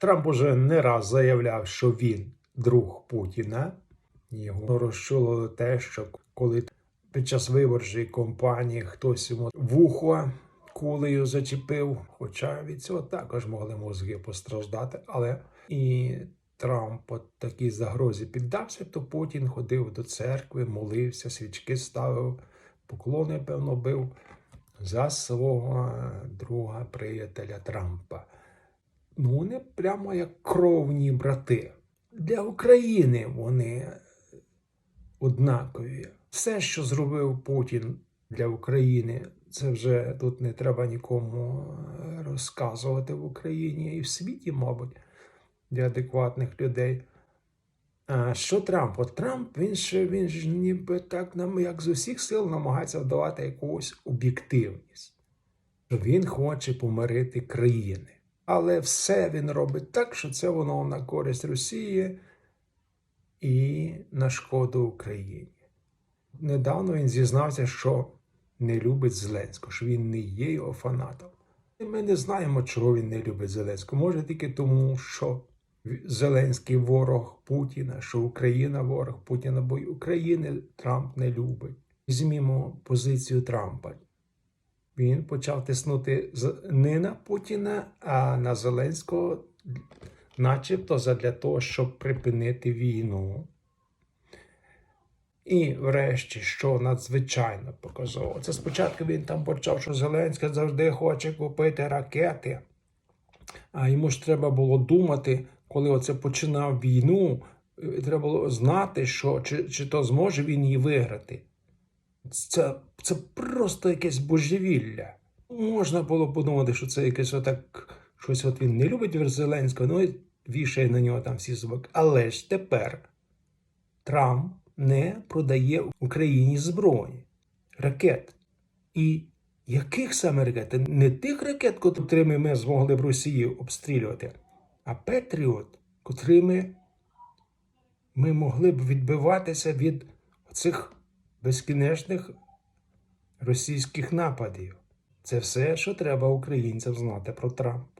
Трамп уже не раз заявляв, що він друг Путіна. Його розчулило те, що коли під час виборчої кампанії хтось йому вухо кулею зачепив, хоча від цього також могли мозги постраждати, але і Трамп по такій загрозі піддався, то Путін ходив до церкви, молився, свічки ставив, поклони, певно, бив за свого друга приятеля Трампа. Ну, вони прямо як кровні брати. Для України вони однакові. Все, що зробив Путін для України, це вже тут не треба нікому е, розказувати в Україні і в світі, мабуть, для адекватних людей. А що Трамп? От Трамп, він ще він ж ніби так нам як з усіх сил намагається вдавати якусь об'єктивність. Що Він хоче помирити країни. Але все він робить так, що це воно на користь Росії і на шкоду Україні. Недавно він зізнався, що не любить Зеленського, що він не є його фанатом. І Ми не знаємо, чого він не любить Зеленського. Може тільки тому, що Зеленський ворог Путіна, що Україна ворог Путіна, бо й України Трамп не любить. Візьмімо позицію Трампа. Він почав тиснути не на Путіна, а на Зеленського, начебто задля того, щоб припинити війну. І врешті, що надзвичайно показово, це спочатку він там почав, що Зеленський завжди хоче купити ракети. А йому ж треба було думати, коли оце починав війну, треба було знати, що чи, чи то зможе він її виграти. Це, це просто якесь божевілля. Можна було подумати, що це якесь отак, щось от він не любить Зеленського, ну і вішає на нього там всі собаки. Але ж тепер Трамп не продає Україні зброї, ракет. І яких саме ракет? Не тих ракет, котрими ми змогли б Росію обстрілювати, а Петріот, котрими ми могли б відбиватися від цих безкінечних російських нападів. Це все, що треба українцям знати про Трампа.